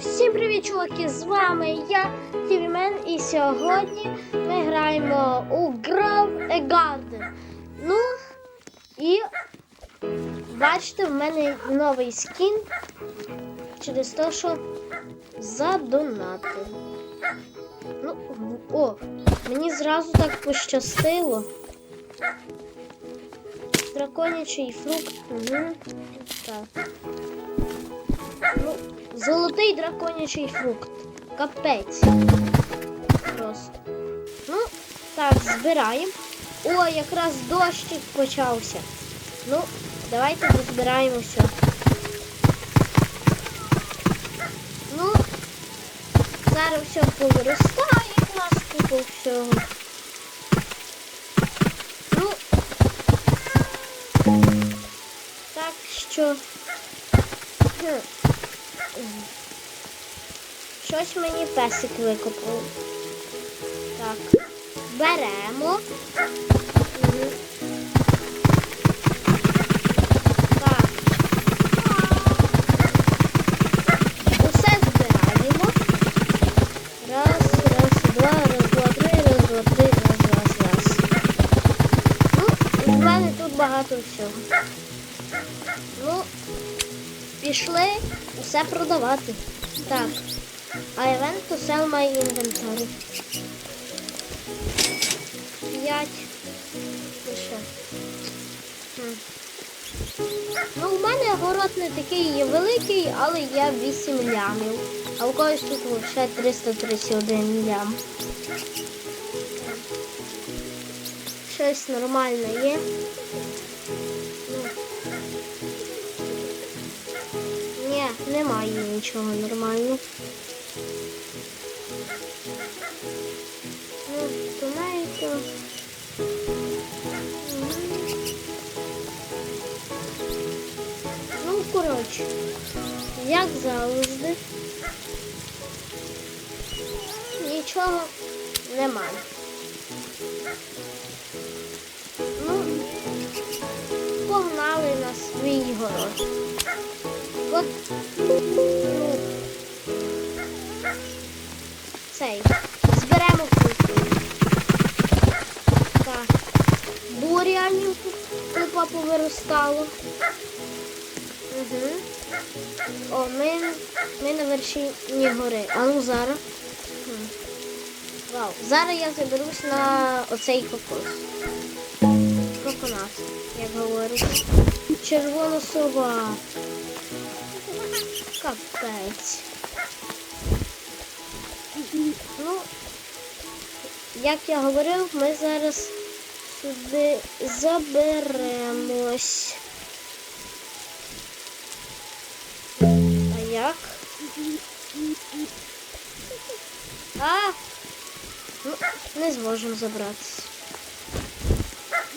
Всім привіт, чуваки! З вами я, Тівімен, і сьогодні ми граємо у Grove a Garden. Ну, і бачите, в мене новий скін через те, що задонатив. Ну, о, мені зразу так пощастило. Драконячий фрукт. Угу. Так. Ну, золотий драконячий фрукт. Капець. Просто. Ну, так, збираємо. О, якраз дощик почався. Ну, давайте дозбираємо все. Ну, зараз все повиростає, у нас купу всього. Ну, так що. Щось мені песик викопав. Так. Беремо. Раз. Ну, мене тут багато всього. Ну, пішли усе продавати. Так. I went to sell my inventory. П'ять. Хм. Ну, у мене город не такий великий, але є 8 лямів. А у когось тут ще 331 лям. Щось нормальне є. Немає нічого нормального. Ну, томейто. Ну, коротше, як завжди, нічого немає. Ну, погнали на свій город. От, цей. Зберемо фрукти. Так. Бурянів купа повиростало. Угу. О, ми, ми на вершині гори. А ну зараз. Вау. Зараз я заберусь на оцей кокос. Коконат, як говорять. Червона сова. Капець. Ну, як я говорив, ми зараз сюди заберемось. А як? А! Ну, не зможемо забратися.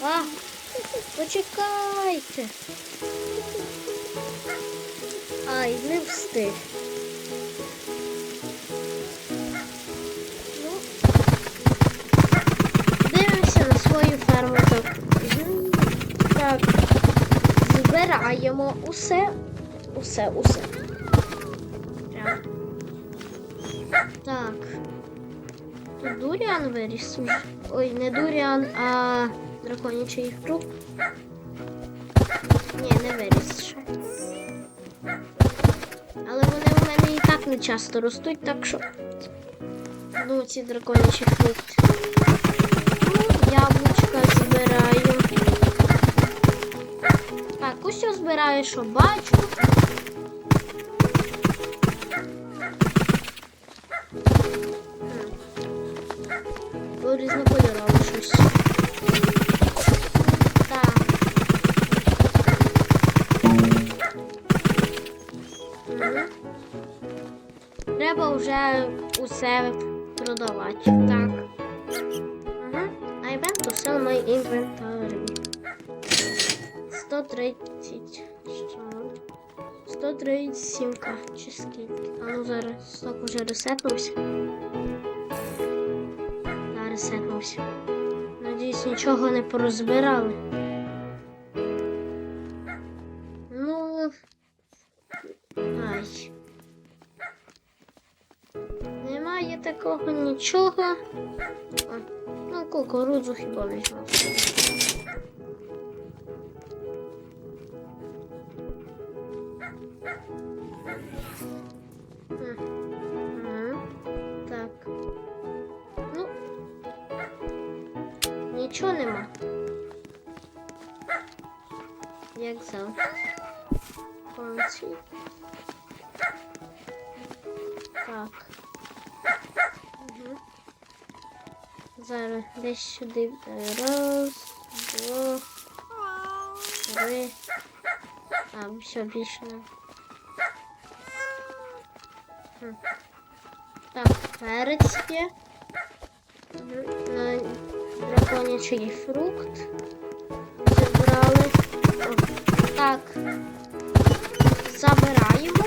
А! Почекайте. Ай, не встиг. Ну, дивимося на свою ферму. Так. Так. Збираємо усе. Усе, усе. Так. Тут дуріан виріс. Ой, не дуріан, а драконячий фрукт. Ні, не виріс ще. Але вони у мене і так не часто ростуть, так що. Ну, ці драконячі фрукти. Ну, яблучка збираю. Так, усе збираю, що бачу. Різнокольорове щось. Вже усе продавати. Так. Ага. I went to sell my inventory. 130. Що? 137 чи скільки. А ну зараз сток уже ресетнувся. Да, ресетнувся. Надіюсь, нічого не порозбирали. Нічого. А, ну, кукурудзу хіба візьму. Так. Ну. Нічого нема. Як завжди. Так. Зараз десь сюди. Раз, два, три. А, все, більше. Так, перець є. Драконячий фрукт. Забрали. О, так. Забираємо.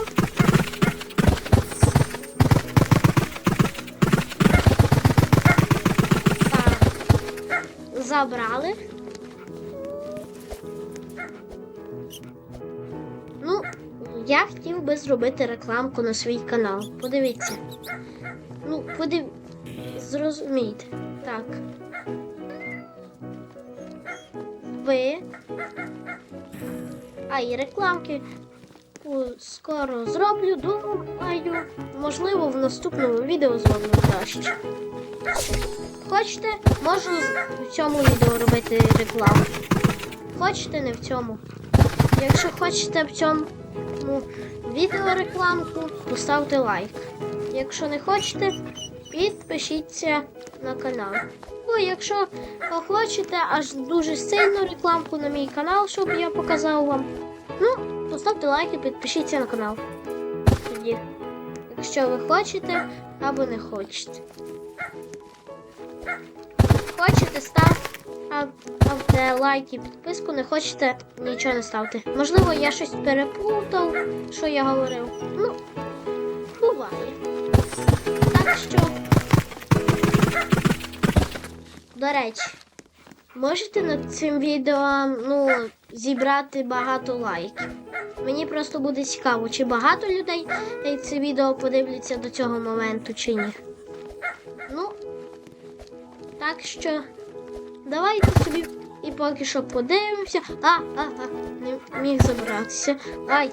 Забрали. Ну, я хотів би зробити рекламку на свій канал. Подивіться. Ну, подив... Зрозумійте. Так. Ви. А і рекламки скоро зроблю. Думаю, можливо, в наступному відео зроблю краще. Хочете, можу в цьому відео робити рекламу. Хочете, не в цьому. Якщо хочете в цьому відео рекламку, поставте лайк. Якщо не хочете, підпишіться на канал. Ну, якщо хочете аж дуже сильну рекламку на мій канал, щоб я показав вам. Ну, поставте лайк і підпишіться на канал. Тоді, якщо ви хочете або не хочете. Хочете, ставте лайк і підписку, не хочете, нічого не ставте. Можливо, я щось переплутав, що я говорив. Ну, буває. Так що. До речі, можете над цим відео ну, зібрати багато лайків. Мені просто буде цікаво, чи багато людей це відео подивляться до цього моменту, чи ні. Так що давайте собі і поки що подивимося. А, а, а, не міг забратися. Ай,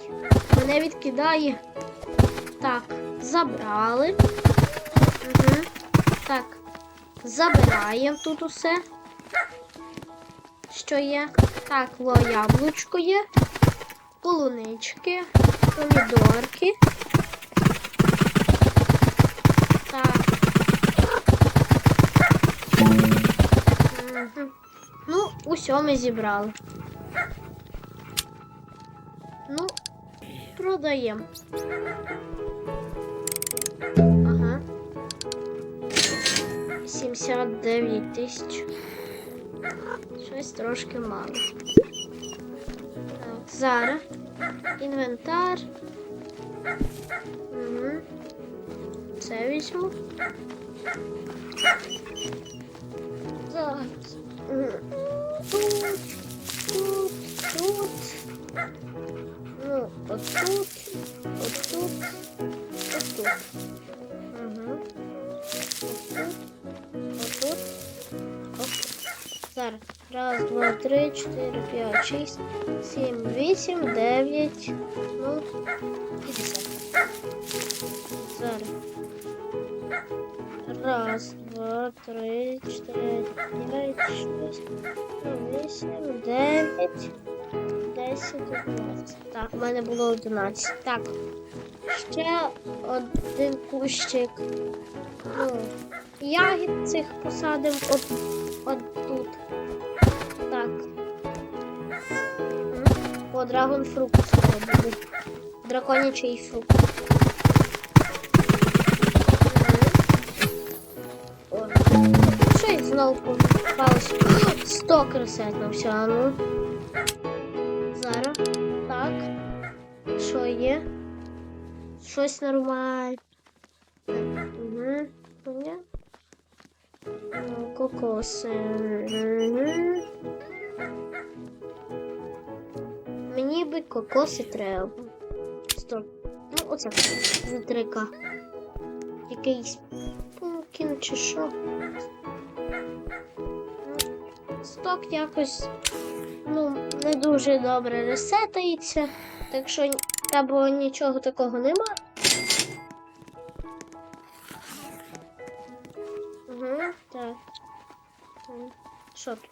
мене відкидає. Так, забрали. Угу. Так. Забираємо тут усе. Що є? Так, яблучко є, полунички, помідорки. Так. Ну, усе ми зібрали. Ну, продаємо. Ага. 79 тисяч. Щось трошки мало. Так, зараз. Інвентар. Угу. Це візьму. Тут, тут, тут. Ну, отут, отут, отут. Угу. Отут. Отут. Отут. Раз, два, три, чотири, п'ять, шість, сім, вісім, дев'ять, ну, і десять. Зараз. Раз, два, три, чотири, п'ять, шість, сім, вісім, дев'ять, десять, одинадцять. Так, у мене було одинадцять. Так. Ще один кущик. Ну, ягід цих посадимо от, от тут. Так. О, драгонфрукт скоро буде. Драконячий фрукт. Знову попалося. Сто красет на все, а ну. Зараз. Так. Що є? Щось нормальне. Угу. Кокоси. Мгм. Мені би кокоси треба. Стоп. Ну, оце за 3К. Якийсь скін чи що. Сток якось ну, не дуже добре ресетається, так що або нічого такого нема. Угу, так. Що тут?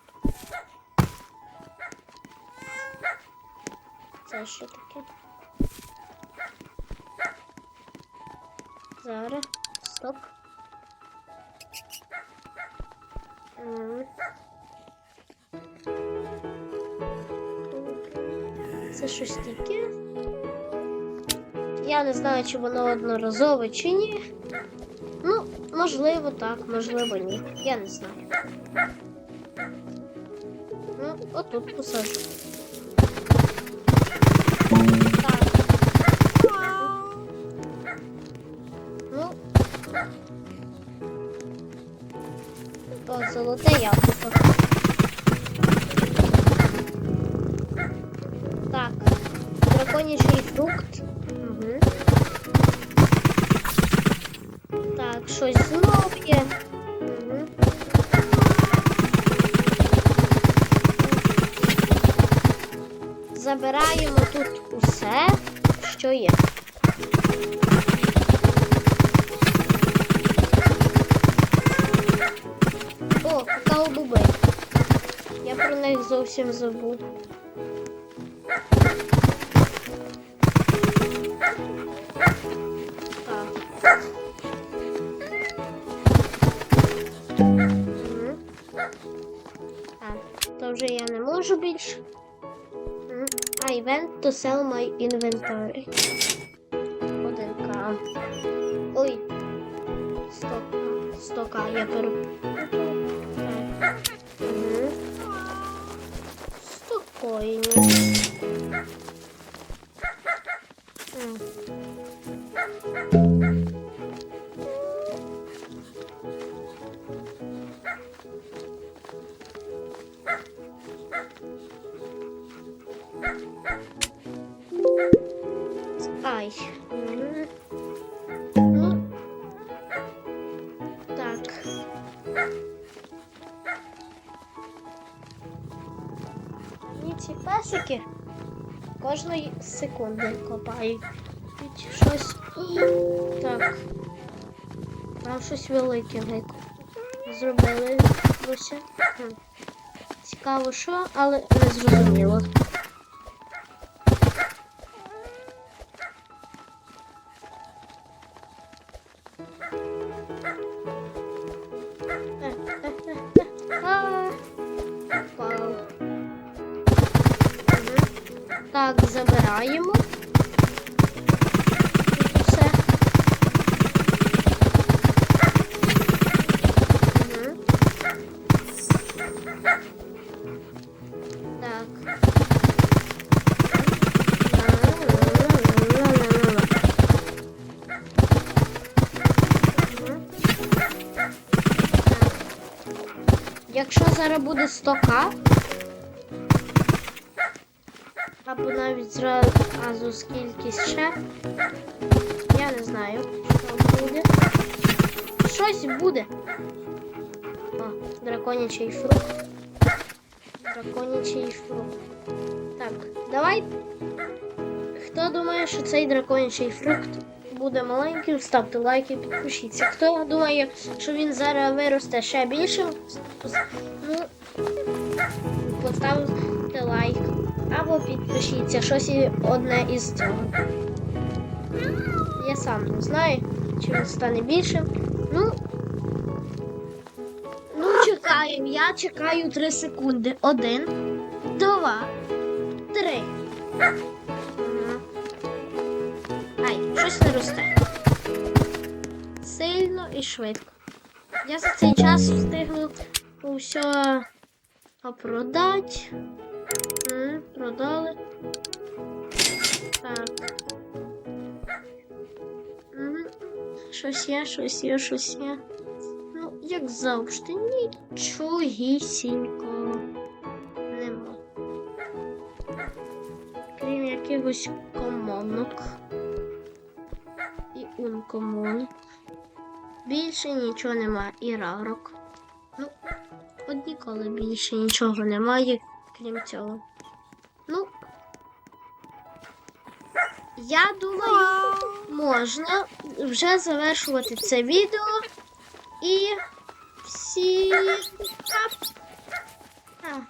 Це що таке? Зараз. Стоп. М. Це щось таке. Я не знаю, чи воно одноразове чи ні. Ну, можливо, так, можливо, ні. Я не знаю. Ну, отут посаджу. Ну. О, золоте яблуко. Щось знов є. Забираємо тут усе, що є. О, какао-боби. Я про них зовсім забув. Можу більше. I went to sell my inventory. Одинка. Ой. Стоп. Стока, я перепутав. Ці песики кожної секунди копають щось. Так. Там щось велике. Зробили Цікаво, що, але не зрозуміло. Забираємо. Тут все. Мгм. Так. Якщо зараз буде 100к, або навіть зразу скільки ще, я не знаю, що буде. Щось буде. О, драконячий фрукт. Драконячий фрукт. Так, давай. Хто думає, що цей драконячий фрукт буде маленьким, ставте лайки, підпишіться. Хто думає, що він зараз виросте ще більшим, ну, поставте лайк. Або підпишіться щось і одне із цього. Я сам не знаю, чи він стане більшим. Ну, ну чекаємо. Я чекаю 3 секунди. Один, два, три. Ай, щось не росте. Сильно і швидко. Я за цей час встигну все продати. Продали. Так. Щось є, щось є, щось є. Ну, як завжди, нічогісінького нема. Крім якихось комонок інкомун. Більше нічого немає. І рарок. Ну, от ніколи більше нічого немає, крім цього. Ну. Я думаю, можна вже завершувати це відео. І всі... А.